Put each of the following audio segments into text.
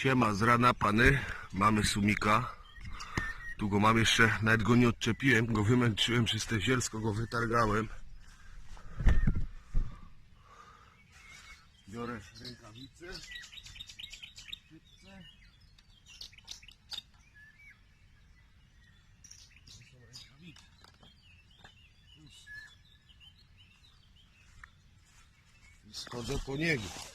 Siema, z rana pany, mamy sumika. Tu go mam jeszcze, nawet go nie odczepiłem, go wymęczyłem przez te zielsko, go wytargałem. Biorę rękawice. schodzę po niego.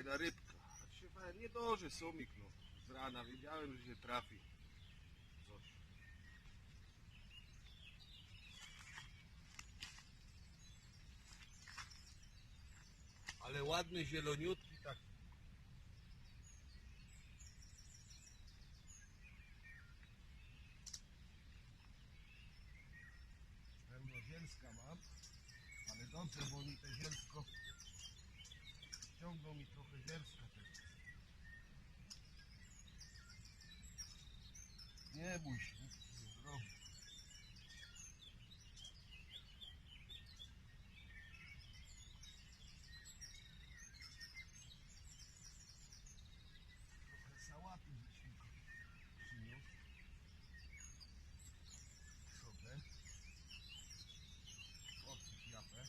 Fajna rybka. A się fajnie, nie doży sumik no. Z rana wiedziałem, że się trafi. Coś. Ale ładny, zieloniutki taki. Pełno mam, ale dobrze, bo mi te zielsko Ciągną mi trochę zielska też. Nie bój się, nic nie zrobi. Trochę sałaty ze świnką przyniósł. Sobie. Odsyć japę.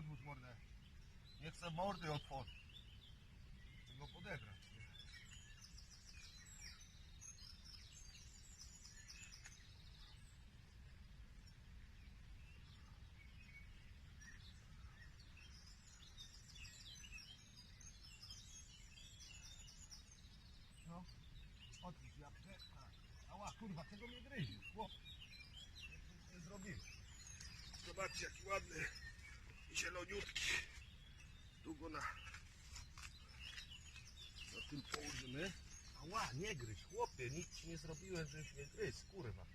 Odwróć mordę. Nie chcę mordy otworzyć. Chcę go podebrać. No, otwórz jabłkę. Ała, kurwa, tego mnie gryzie. Chłop. Nic nie zrobiłem. Zobaczcie, jaki ładny zieloniutki. Tu go na, na tym położymy. Ała, nie gryź, chłopie, nic ci nie zrobiłem, żebyś nie gryzł, kurwa.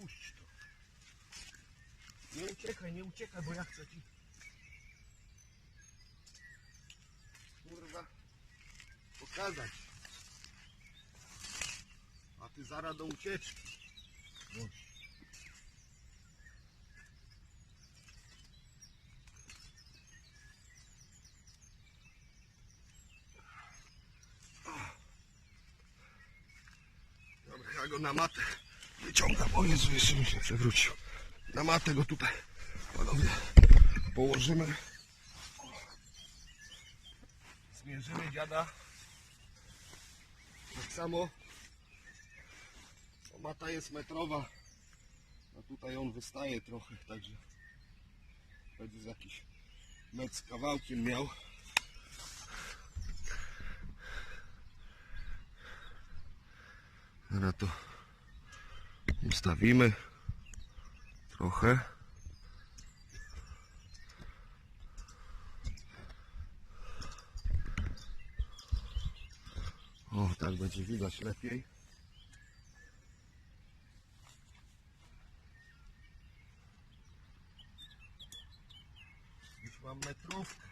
Puść to. Nie uciekaj, nie uciekaj, bo ja chcę ci... Kurwa, pokazać. A ty zaraz do ucieczki. Dobra, ja go na matę wyciągam. O Jezu, jeszcze mi się przewrócił. Na matę go tutaj, panowie, położymy. Zmierzymy dziada. Tak samo mata jest metrowa, a tutaj on wystaje trochę, także będzie z jakiś metr z kawałkiem miał. Teraz to ustawimy trochę. O, tak będzie widać lepiej. Mam metrówkę.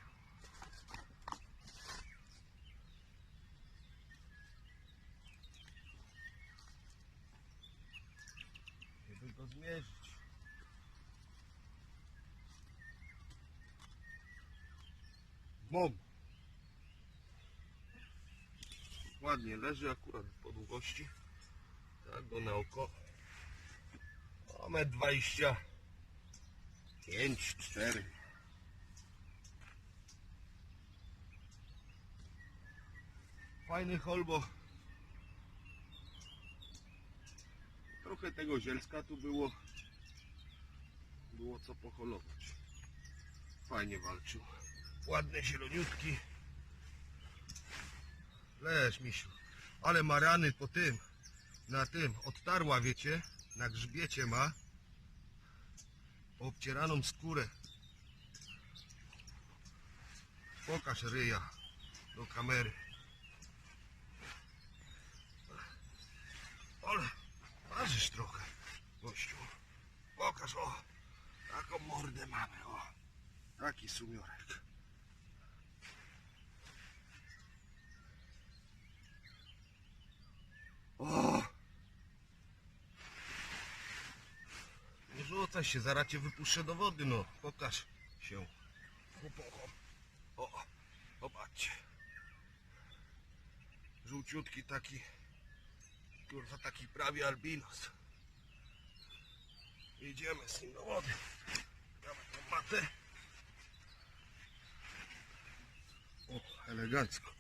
Żeby go zmierzyć. Mom. Ładnie leży akurat po długości. Tak go na oko. O, metr 25, 4. Fajny holbo. Trochę tego zielska tu było. Było co poholować. Fajnie walczył. Ładny zieloniutki. Leż, misiu. Ale ma rany po tym. Na tym. Odtarła, wiecie. Na grzbiecie ma. Obcieraną skórę. Pokaż ryja do kamery. Ale ważysz trochę, gościu. Pokaż, o. Taką mordę mamy, o. Taki sumiorek. O! Nie rzucaj się, zaraz cię wypuszczę do wody, no. Pokaż się. Chłopochom. O, zobaczcie. Żółciutki taki, kurwa taki prawie albinos. Idziemy z nim do wody. Dawaj tą matę. O, elegancko.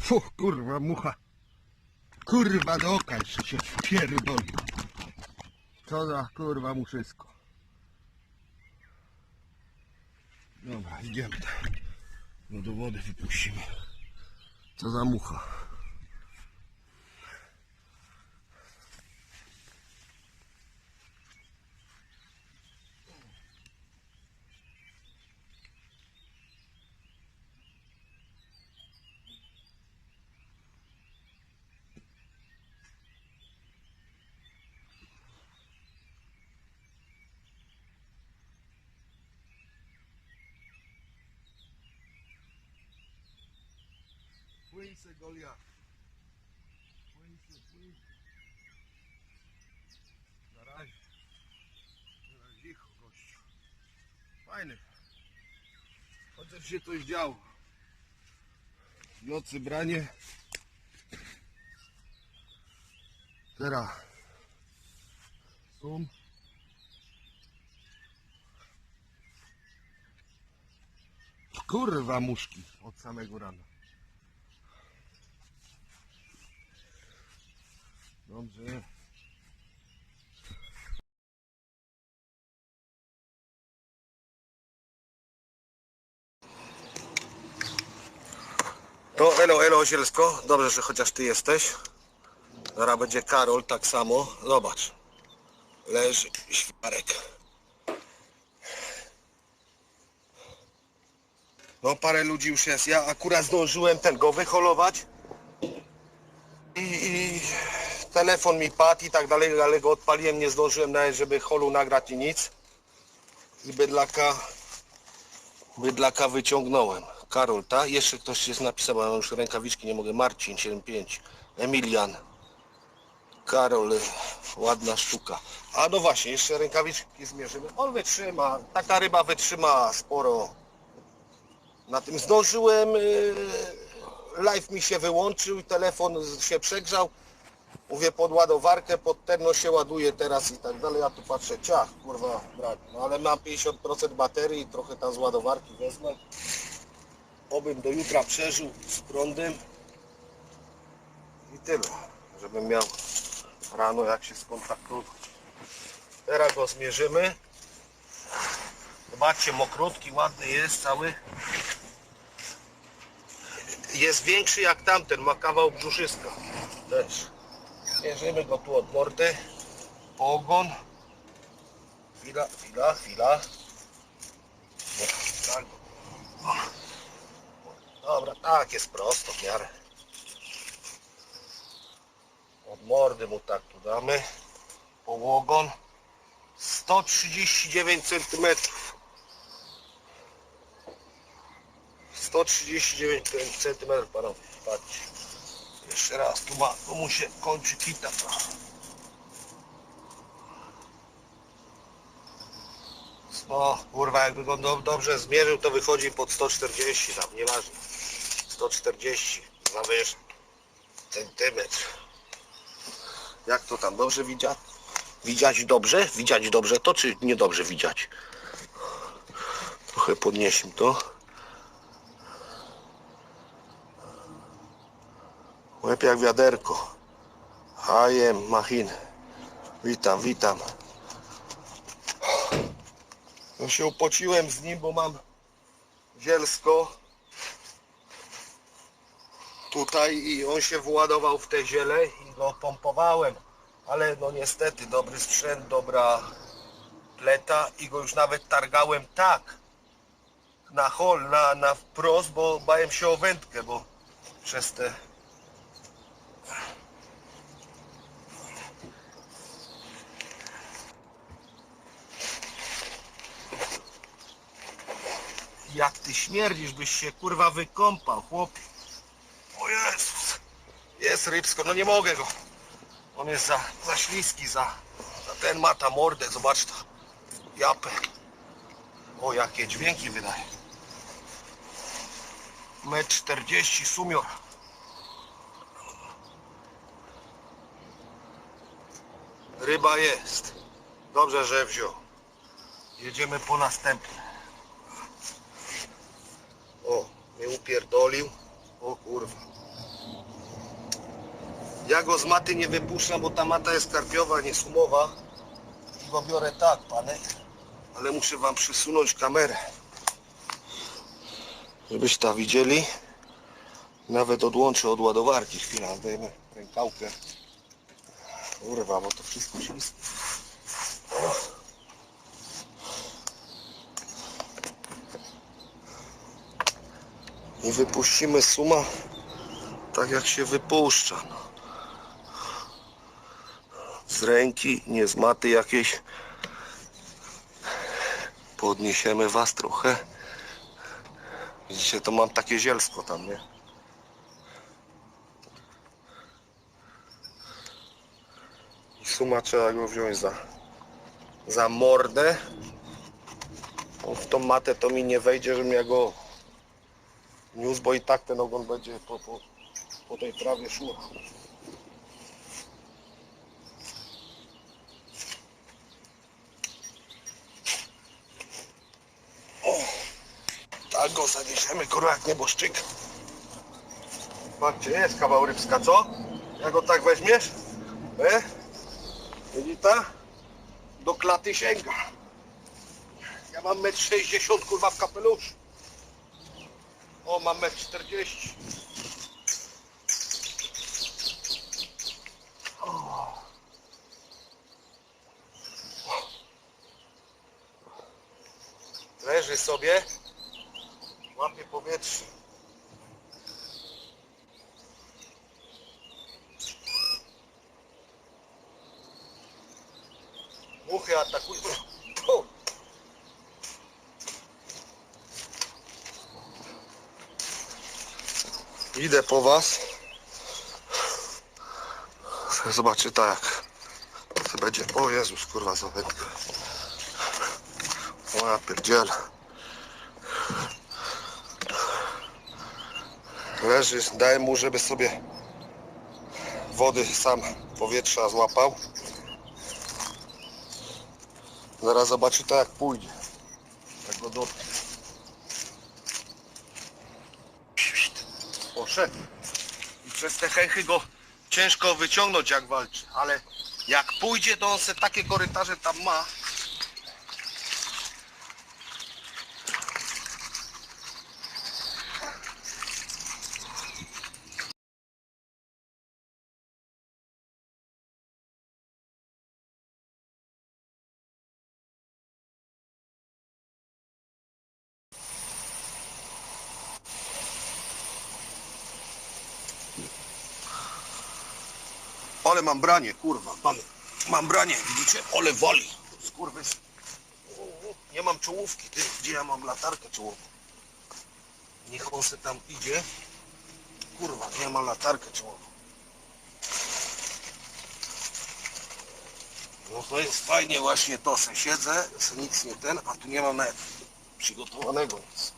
Fu, kurwa, mucha. Kurwa, do oka jeszcze się pierdoli. Co za kurwa muszysko. Dobra, idziemy tam. No do wody wypuścimy. Co za mucha. Płyń se Golia. Płyń se, płyń. Na razie. Na razie cicho, gościu. Fajny. Chociaż się coś działo. W nocy branie. Teraz. Sum. Kurwa muszki od samego rana. Dobrze. To elo, elo Osielsko. Dobrze, że chociaż ty jesteś. Zaraz będzie Karol tak samo. Zobacz. Leży świarek. No parę ludzi już jest. Ja akurat zdążyłem ten go wyholować. I, i telefon mi padł i tak dalej, ale go odpaliłem, nie zdążyłem nawet, żeby holu nagrać i nic. I bydlaka, bydlaka wyciągnąłem. Karol, ta? Jeszcze ktoś jest napisał, bo mam już rękawiczki, nie mogę. Marcin 75, Emilian, Karol, ładna sztuka. A no właśnie, jeszcze rękawiczki zmierzymy. On wytrzyma, taka ryba wytrzyma sporo. Na tym zdążyłem, y, live mi się wyłączył, telefon się przegrzał. Mówię pod ładowarkę, pod terno się ładuje teraz i tak dalej. Ja tu patrzę, ciach, kurwa, brak. No ale mam 50% baterii, trochę tam z ładowarki wezmę. Obym do jutra przeżył z prądem. I tyle, żebym miał rano jak się skontaktować. Teraz go zmierzymy. Zobaczcie, mokrutki, ładny jest cały. Jest większy jak tamten, ma kawał brzuszyska. Też. Bierzemy go tu od mordy. Ogon. Chwila, chwila, chwila. Dobra, tak jest prosto w miarę. Od mordy mu tak tu damy. Po ogon. 139 cm. 139 cm panowie. Patrzcie. Jeszcze raz, tu ma, tu mu się kończy kita. No, kurwa, jakby go do, dobrze zmierzył, to wychodzi pod 140 tam, nieważne. 140, za wiesz, centymetr. Jak to tam, dobrze widziać? Widziać dobrze? Widziać dobrze to, czy niedobrze widziać? Trochę podnieśmy to. Łeb jak wiaderko. Hajem, machin. Witam, witam. No się upociłem z nim, bo mam zielsko. Tutaj i on się władował w te ziele i go pompowałem. Ale no niestety dobry sprzęt, dobra pleta i go już nawet targałem tak, na hol, na, na wprost, bo bałem się o wędkę, bo przez te... Jak ty śmierdzisz, byś się kurwa wykąpał, chłopie. O Jezus. Jest rybsko, no nie mogę go. On jest za, za śliski, za, za ten ma ta mordę, zobacz to. Japę. O, jakie dźwięki wydaje. Metr 40 sumior. Ryba jest. Dobrze, że wziął. Jedziemy po następne. O, mnie upierdolił. O kurwa. Ja go z maty nie wypuszczam, bo ta mata jest karpiowa, nie sumowa. I go biorę tak, panek. Ale muszę wam przysunąć kamerę. Żebyście to widzieli. Nawet odłączę od ładowarki. Chwila, zdejmę rękałkę. Kurwa, bo to wszystko śliskie. I wypuścimy suma tak jak się wypuszcza. No. Z ręki, nie z maty jakiejś. Podniesiemy was trochę. Widzicie, to mam takie zielsko tam, nie? I suma trzeba go wziąć za, za mordę. W tą matę to mi nie wejdzie, żebym ja go niósł, bo i tak ten ogon będzie po, po, po tej trawie szło. O, tak go zaniesiemy, kurwa, jak nieboszczyk. Patrzcie, jest kawał rybska, co? Jak go tak weźmiesz? E? Widzicie? Do klaty sięga. Ja mam metr 60 kurwa w kapeluszu. O, mam metr 40. O. Leży sobie. Łapie powietrze. Idę po was. Zobaczy tak. Co będzie. O Jezus, kurwa, za wędkę. O ja pierdziel. Leży, daj mu, żeby sobie wody sam powietrza złapał. Zaraz zobaczy to jak pójdzie. Jak go dotknie. I przez te chęchy go ciężko wyciągnąć jak walczy, ale jak pójdzie to on se takie korytarze tam ma. Ale mam branie, kurwa, mam, mam branie, widzicie? Ale wali. Skurwys. O, o, Nie mam czołówki, ty, gdzie ja mam latarkę czołową? Niech on se tam idzie. Kurwa, nie mam latarkę czołową. No to jest fajnie właśnie to, se siedzę, se nic nie ten, a tu nie mam nawet przygotowanego nic.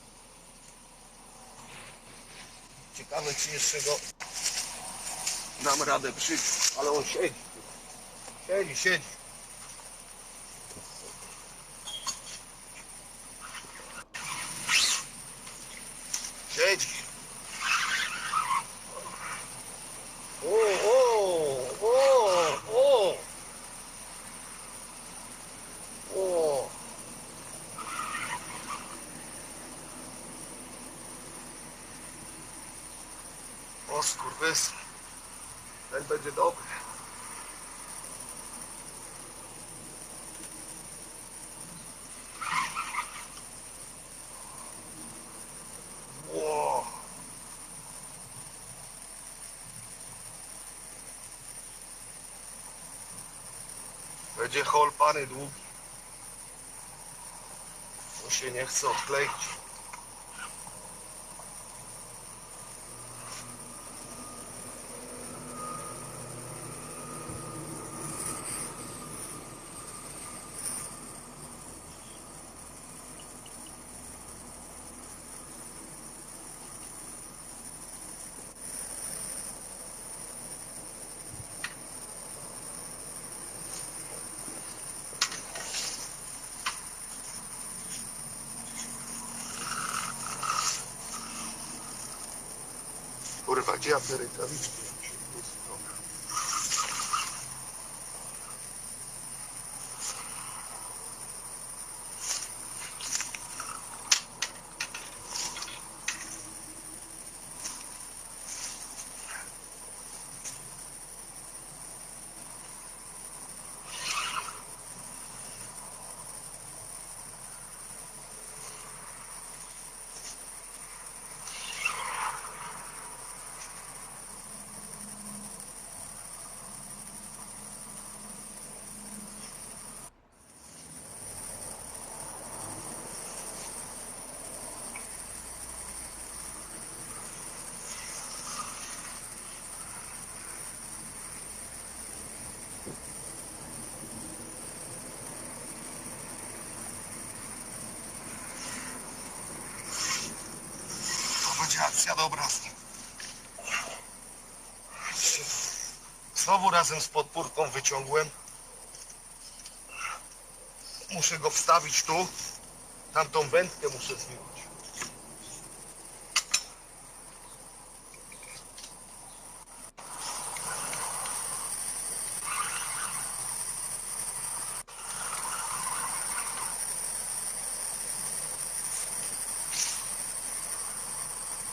Ciekawe czy jeszcze go dam radę przyjść, ale on siedzi. Siedzi, siedzi. będzie dobrze. Wow. Będzie hol pany długi. To się nie chce odkleić. Kurwa, gdzie ja te rękawiczki? Dobra. Akcja dobra. Znowu razem z podpórką wyciągłem. Muszę go wstawić tu. Tamtą wędkę muszę zwinąć.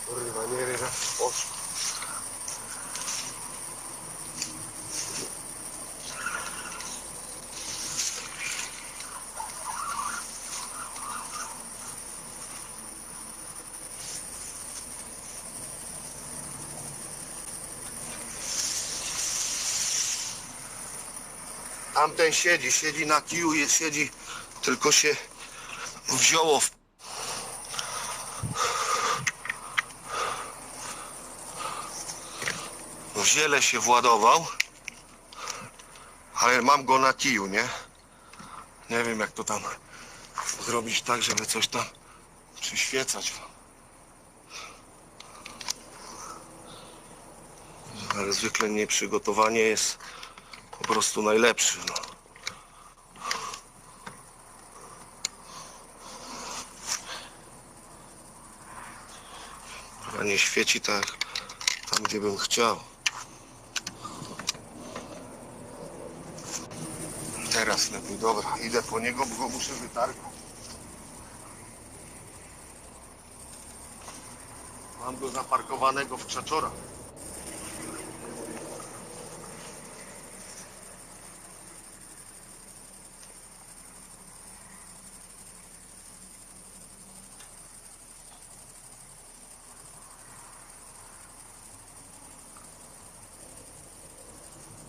Kurwa, nie wiem jak to poszło. Tamten siedzi, siedzi na kiju, jest, siedzi, tylko się wzięło w w ziele się władował, ale mam go na kiju, nie? Nie wiem jak to tam zrobić tak, żeby coś tam przyświecać. Ale zwykle nieprzygotowanie jest po prostu najlepszy. No. A nie świeci tak tam, gdzie bym chciał. Teraz lepiej, dobra, idę po niego, bo go muszę wytargnąć. Mam go zaparkowanego w czaczora.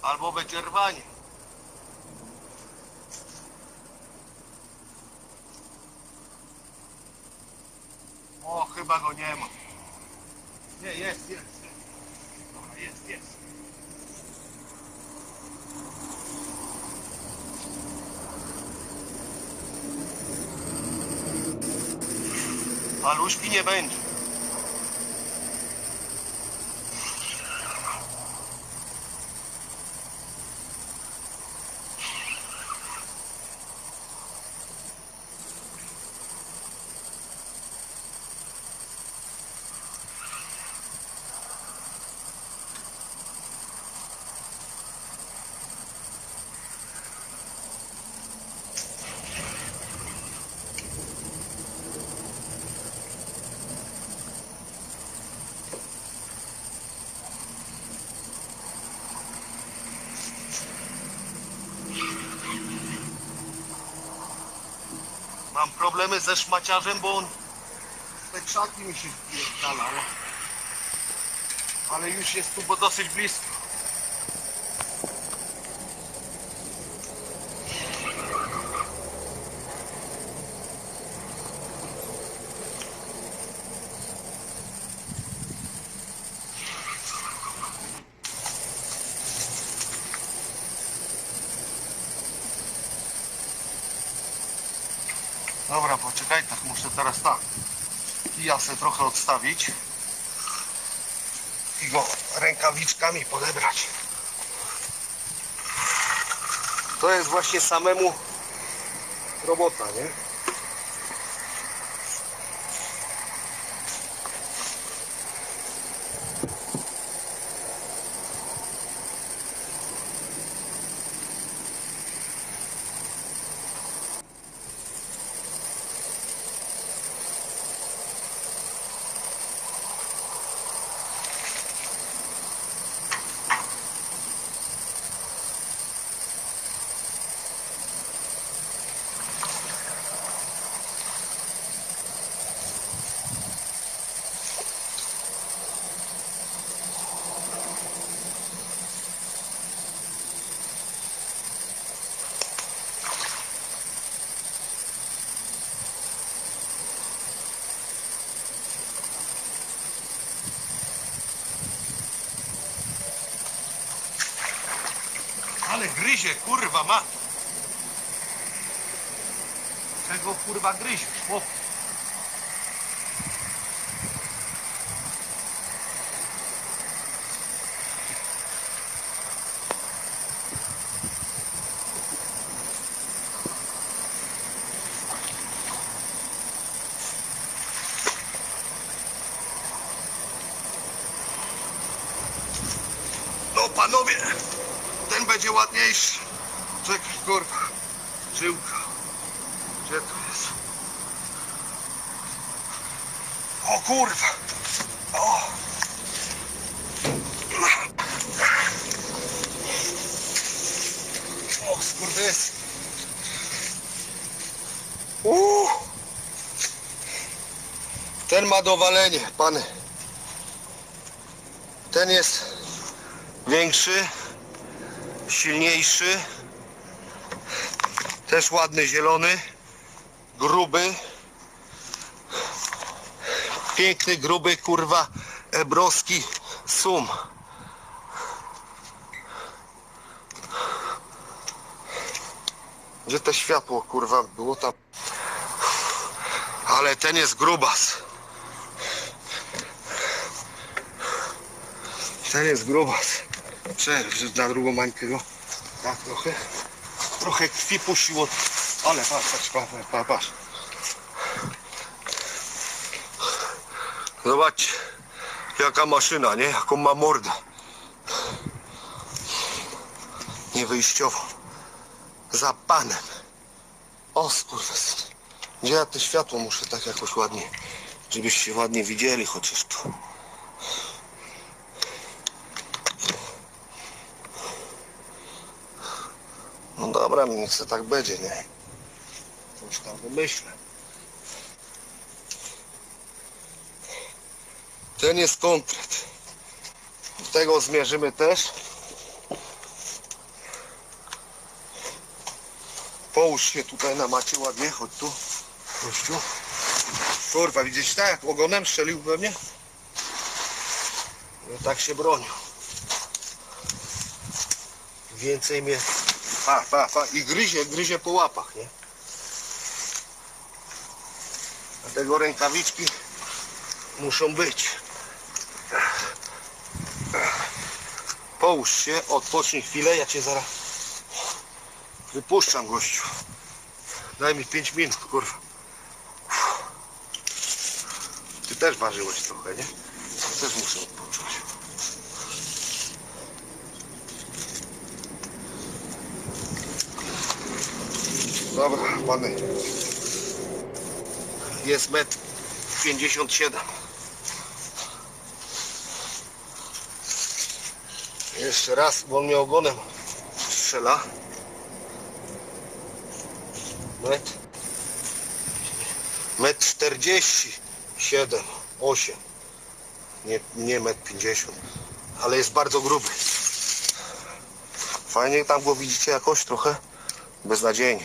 Albo będzie rwanie. Mam problemy ze szmaciarzem, bo on te krzaki mi się wpierdalało. Ale już jest tu, bo dosyć blisko. Poczekaj, tak muszę teraz tak. Ja sobie trochę odstawić i go rękawiczkami podebrać. To jest właśnie samemu robota, nie? Ale gryzie, kurwa, ma. Czego kurwa gryziesz, chłop? No panowie, ten będzie ładniejszy. Czekaj, kurwa. Żyłka. Gdzie to jest? O kurwa. O. O skurdys. Uuu. Ten ma dowalenie, pany. Ten jest większy, silniejszy, też ładny zielony, gruby, piękny, gruby, kurwa, ebroski sum. Gdzie to światło, kurwa, było tam? Ale ten jest grubas. Ten jest grubas. Że na drugą mańkę go. Tak trochę. Trochę krwi puściło. Ale patrz, patrz, patrz, patrz, patrz. Zobaczcie, jaka maszyna, nie? Jaką ma mordę. Niewyjściową. Za panem. O skurwesyn. Gdzie ja te światło muszę tak jakoś ładnie, żebyście ładnie widzieli chociaż tu. No dobra, niech se tak będzie, nie? Już tam wymyślę. Ten jest konkret. Tego zmierzymy też. Połóż się tutaj na macie ładnie, chodź tu. Kurwa, widzisz tak ogonem strzelił we mnie? No tak się bronił. Więcej mnie Pa, pa, pa. I gryzie, gryzie po łapach, nie? Dlatego rękawiczki muszą być. Połóż się, odpocznij chwilę, ja cię zaraz wypuszczam, gościu. Daj mi 5 minut, kurwa. Ty też ważyłeś trochę, nie? Też muszę odpocząć. Dobra, pany. Jest metr 57. Jeszcze raz, bo on mnie ogonem strzela. Metr. Metr 47, 8. Nie, nie metr 50. Ale jest bardzo gruby. Fajnie tam go widzicie jakoś trochę? Beznadziejnie.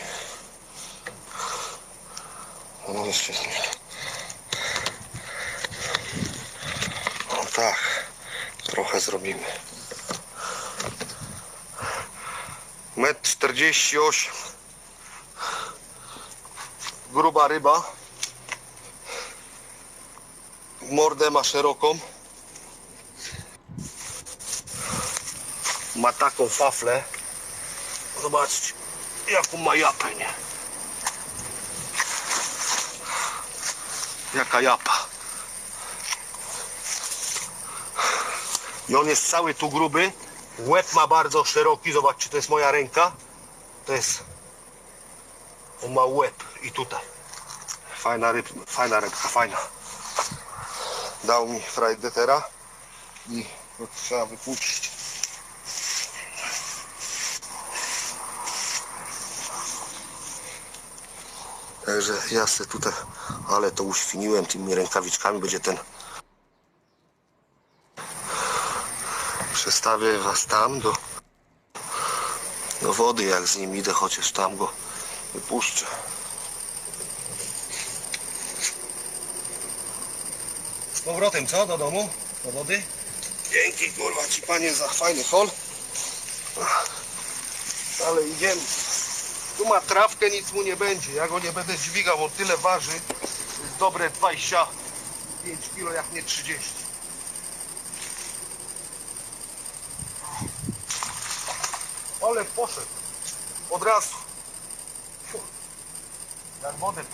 Nie. No tak, trochę zrobimy. Metr 48. gruba ryba. Mordę ma szeroką. Ma taką faflę. Zobaczcie, jaką ma japę, nie? Jaka japa. I on jest cały tu gruby. Łeb ma bardzo szeroki. Zobaczcie, to jest moja ręka. To jest... On ma łeb i tutaj. Fajna ryb, fajna rybka, fajna. Dał mi frajdetera i trzeba wypuścić. Także ja se tutaj, ale to uświniłem tymi rękawiczkami, będzie ten Przestawię was tam do, do wody, jak z nim idę, chociaż tam go wypuszczę. Z powrotem, co? Do domu? Do wody? Dzięki, kurwa, ci panie za fajny hol. Ale idziemy. Tu ma nic mu nie będzie. Ja go nie będę dźwigał, on tyle waży. Dobre 25 kilo, jak nie 30. Ale poszedł. Od razu. Jak wodę.